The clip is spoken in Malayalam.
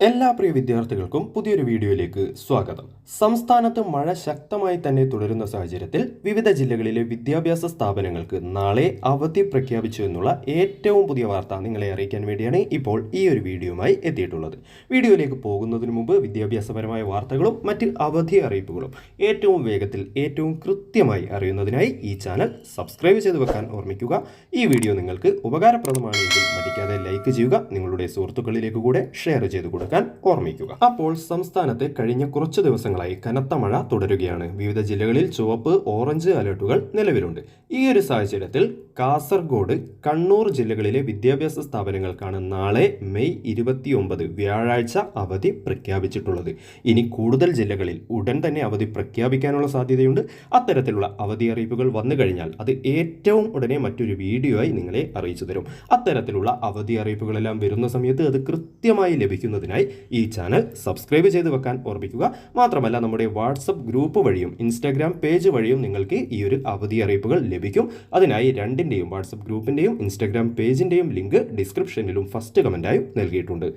എല്ലാ പ്രിയ വിദ്യാർത്ഥികൾക്കും പുതിയൊരു വീഡിയോയിലേക്ക് സ്വാഗതം. സംസ്ഥാനത്ത് മഴ ശക്തമായി തന്നെ തുടരുന്ന സാഹചര്യത്തിൽ വിവിധ ജില്ലകളിലെ വിദ്യാഭ്യാസ സ്ഥാപനങ്ങൾക്ക് നാളെ അവധി പ്രഖ്യാപിച്ചു എന്നുള്ള ഏറ്റവും പുതിയ വാർത്ത നിങ്ങളെ അറിയിക്കാൻ വേണ്ടിയാണ് ഇപ്പോൾ ഈ ഒരു വീഡിയോയുമായി എത്തിയിട്ടുള്ളത്. വീഡിയോയിലേക്ക് പോകുന്നതിന് മുമ്പ് വിദ്യാഭ്യാസപരമായ വാർത്തകളും മറ്റ് അവധി അറിയിപ്പുകളും ഏറ്റവും വേഗത്തിൽ ഏറ്റവും കൃത്യമായി അറിയുന്നതിനായി ഈ ചാനൽ സബ്സ്ക്രൈബ് ചെയ്ത് വെക്കാൻ ഓർമ്മിക്കുക. ഈ വീഡിയോ നിങ്ങൾക്ക് ഉപകാരപ്രദമാണെങ്കിൽ മടിക്കാതെ ലൈക്ക് ചെയ്യുക നിങ്ങളുടെ സുഹൃത്തുക്കളിലേക്ക് കൂടെ ഷെയർ ചെയ്ത് കൊടുക്കാൻ ഓർമ്മിക്കുക. അപ്പോൾ സംസ്ഥാനത്ത് കഴിഞ്ഞ കുറച്ച് ദിവസങ്ങളായി കനത്ത മഴ തുടരുകയാണ്. വിവിധ ജില്ലകളിൽ ചുവപ്പ് ഓറഞ്ച് അലർട്ടുകൾ നിലവിലുണ്ട്. ഈ ഒരു സാഹചര്യത്തിൽ കാസർഗോഡ് കണ്ണൂർ ജില്ലകളിലെ വിദ്യാഭ്യാസ സ്ഥാപനങ്ങൾക്കാണ് നാളെ മെയ് ഇരുപത്തിയൊമ്പത് വ്യാഴാഴ്ച അവധി പ്രഖ്യാപിച്ചിട്ടുള്ളത്. ഇനി കൂടുതൽ ജില്ലകളിൽ ഉടൻ തന്നെ അവധി പ്രഖ്യാപിക്കാനുള്ള സാധ്യതയുണ്ട്. അത്തരത്തിലുള്ള അവധി അറിയിപ്പുകൾ വന്നു കഴിഞ്ഞാൽ അത് ഏറ്റവും ഉടനെ മറ്റൊരു വീഡിയോ ആയി നിങ്ങളെ അറിയിച്ചു തരും. അത്തരത്തിലുള്ള അവധി അറിയിപ്പുകളെല്ലാം വരുന്ന സമയത്ത് അത് കൃത്യമായി ലഭിക്കുന്നതിനായി ഈ ചാനൽ സബ്സ്ക്രൈബ് ചെയ്ത് വെക്കാൻ ഓർമ്മിക്കുക. മാത്രമല്ല നമ്മുടെ വാട്സപ്പ് ഗ്രൂപ്പ് വഴിയും ഇൻസ്റ്റാഗ്രാം പേജ് വഴിയും നിങ്ങൾക്ക് ഈ ഒരു അവധി അറിയിപ്പുകൾ ലഭിക്കും. അതിനായി രണ്ടിന്റെയും വാട്സപ്പ് ഗ്രൂപ്പിന്റെയും ഇൻസ്റ്റാഗ്രാം പേജിന്റെയും ലിങ്ക് ഡിസ്ക്രിപ്ഷനിലും ഫസ്റ്റ് കമന്റായും നൽകിയിട്ടുണ്ട്.